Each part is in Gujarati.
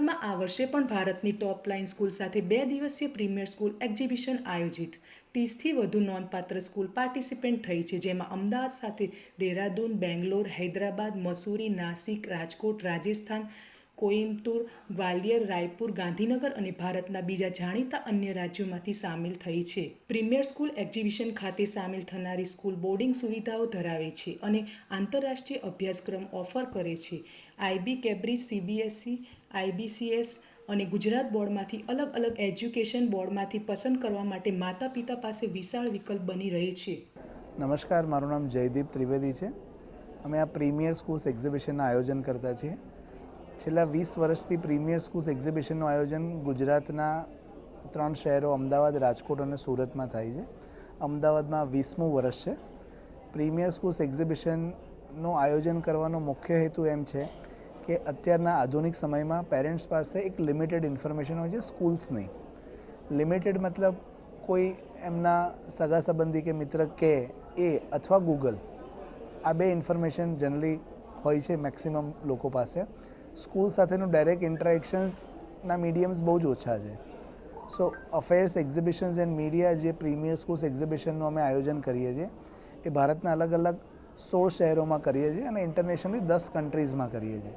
અમદાવાદમાં આ વર્ષે પણ ભારતની ટોપ લાઇન સ્કૂલ સાથે બે દિવસીય પ્રીમિયર સ્કૂલ એક્ઝિબિશન આયોજિત. ત્રીસથી વધુ નોંધપાત્ર સ્કૂલ પાર્ટિસિપેન્ટ થઈ છે, જેમાં અમદાવાદ સાથે દેહરાદૂન, બેંગ્લોર, હૈદરાબાદ, મસૂરી, નાસિક, રાજકોટ, રાજસ્થાન કોઇમ્બતુર, ગ્વાલિયર, રાયપુર, ગાંધીનગર અને ભારતના બીજા જાણીતા અન્ય રાજ્યોમાંથી સામેલ થઈ છે. પ્રીમિયર સ્કૂલ એક્ઝિબિશન ખાતે સામેલ થનારી સ્કૂલ બોર્ડિંગ સુવિધાઓ ધરાવે છે અને આંતરરાષ્ટ્રીય અભ્યાસક્રમ ઓફર કરે છે. આઈબી કેબ્રિજ સીબીએસસી આઈબીસીએસ અને ગુજરાત બોર્ડમાંથી અલગ અલગ એજ્યુકેશન બોર્ડમાંથી પસંદ કરવા માટે માતા પિતા પાસે વિશાળ વિકલ્પ બની રહે છે. નમસ્કાર, મારું નામ જયદીપ ત્રિવેદી છે. અમે આ પ્રીમિયર સ્કૂલ્સ એક્ઝિબિશનનું આયોજન કરતા છીએ. છેલ્લા વીસ વર્ષથી પ્રીમિયર સ્કૂલ્સ એક્ઝિબિશનનું આયોજન ગુજરાતના ત્રણ શહેરો, અમદાવાદ, રાજકોટ અને સુરતમાં થાય છે. અમદાવાદમાં વીસમું વર્ષ છે. પ્રીમિયર સ્કૂલ્સ એક્ઝિબિશનનું આયોજન કરવાનો મુખ્ય હેતુ એમ છે કે અત્યારના આધુનિક સમયમાં પેરેન્ટ્સ પાસે એક લિમિટેડ ઇન્ફોર્મેશન હોય છે સ્કૂલ્સની લિમિટેડ મતલબ કોઈ એમના સગા સંબંધી કે મિત્ર કે એ અથવા ગૂગલ આ બે ઇન્ફોર્મેશન જનરલી હોય છે મેક્સિમમ લોકો પાસે. સ્કૂલ સાથેનું ડાયરેક્ટ ઇન્ટરેક્શન્સના મીડિયમ્સ બહુ જ ઓછા છે. So affairs exhibitions and media જે પ્રીમિયર સ્કૂલ્સ એક્ઝિબિશનનું અમે આયોજન કરીએ છીએ, એ ભારતના અલગ અલગ સોળ શહેરોમાં કરીએ છીએ અને ઇન્ટરનેશનલી દસ કન્ટ્રીઝમાં કરીએ છીએ.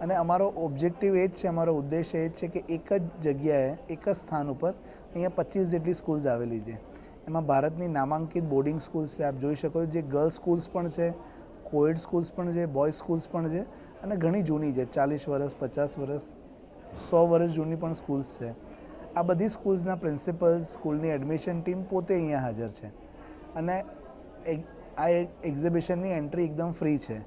અને અમારો ઓબ્જેક્ટિવ એ જ છે, અમારો ઉદ્દેશ એ જ છે કે એક જ જગ્યાએ, એક જ સ્થાન ઉપર અહીંયા પચીસ જેટલી સ્કૂલ્સ આવેલી છે. એમાં ભારતની નામાંકિત બોર્ડિંગ સ્કૂલ્સ છે, આપ જોઈ શકો છો. જે ગર્લ્સ સ્કૂલ્સ પણ છે કોએડ સ્કૂલ્સ પણ છે બોયઝ સ્કૂલ્સ પણ છે. અને ઘણી જૂની છે, ચાલીસ વર્ષ, પચાસ વર્ષ, સો વર્ષ જૂની પણ સ્કૂલ્સ છે. આ બધી સ્કૂલ્સના પ્રિન્સિપલ્સ સ્કૂલની એડમિશન ટીમ પોતે અહીંયા હાજર છે. અને આ એક એક્ઝિબિશનની એન્ટ્રી એકદમ ફ્રી છે.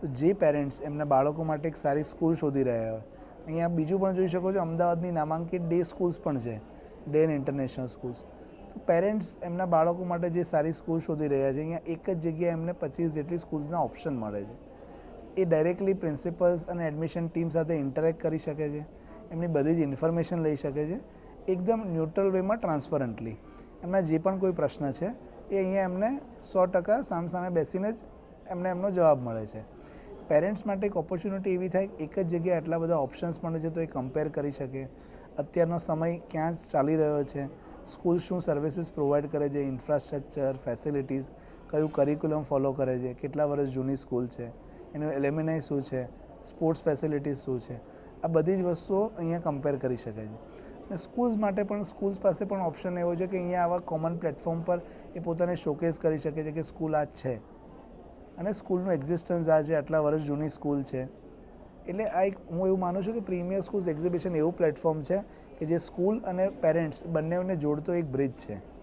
તો જે પેરેન્ટ્સ એમના બાળકો માટે એક સારી સ્કૂલ શોધી રહ્યા હોય, અહીંયા બીજું પણ જોઈ શકો છો, અમદાવાદની નામાંકિત ડે સ્કૂલ્સ પણ છે ડે એન્ડ ઇન્ટરનેશનલ સ્કૂલ્સ તો પેરેન્ટ્સ એમના બાળકો માટે જે સારી સ્કૂલ શોધી રહ્યા છે, અહીંયા એક જ જગ્યાએ એમને પચીસ જેટલી સ્કૂલ્સના ઓપ્શન મળે છે. એ ડાયરેક્ટલી પ્રિન્સિપલ્સ અને એડમિશન ટીમ સાથે ઇન્ટરેક્ટ કરી શકે છે. એમની બધી જ ઇન્ફોર્મેશન લઈ શકે છે. એકદમ ન્યુટ્રલ વેમાં ટ્રાન્સપરન્ટલી એમના જે પણ કોઈ પ્રશ્ન છે, એ અહીંયા એમને સો ટકા સામસામે બેસીને જ એમને એમનો જવાબ મળે છે. પેરેન્ટ્સ માટે એક ઓપોર્ચ્યુનિટી એવી થાય, એક જ જગ્યાએ આટલા બધા ઓપ્શન્સ મળે છે તો એ કમ્પેર કરી શકે. અત્યારનો સમય ક્યાં ચાલી રહ્યો છે? સ્કૂલ શું સર્વિસીસ પ્રોવાઈડ કરે છે? ઇન્ફ્રાસ્ટ્રક્ચર ફેસિલિટીઝ કયું કરિક્યુલમ ફોલો કરે છે? કેટલા વર્ષ જૂની સ્કૂલ છે? એનું એલેમિનાઈ શું છે, સ્પોર્ટ્સ ફેસિલિટીઝ શું છે, આ બધી જ વસ્તુઓ અહીંયા કમ્પેર કરી શકાય છે. અને સ્કૂલ્સ માટે પણ સ્કૂલ્સ પાસે પણ ઓપ્શન એવો છે કે અહીંયા આવા કોમન પ્લેટફોર્મ પર એ પોતાને શોકેસ કરી શકે છે કે સ્કૂલ આ જ છે. અને સ્કૂલનું એક્ઝિસ્ટન્સ આ છે, આટલા વર્ષ જૂની સ્કૂલ છે. એટલે આ એક, હું એવું માનું છું કે પ્રીમિયર સ્કૂલ્સ એક્ઝિબિશન એવું પ્લેટફોર્મ છે કે જે સ્કૂલ અને પેરેન્ટ્સ બંનેને જોડતો એક બ્રિજ છે.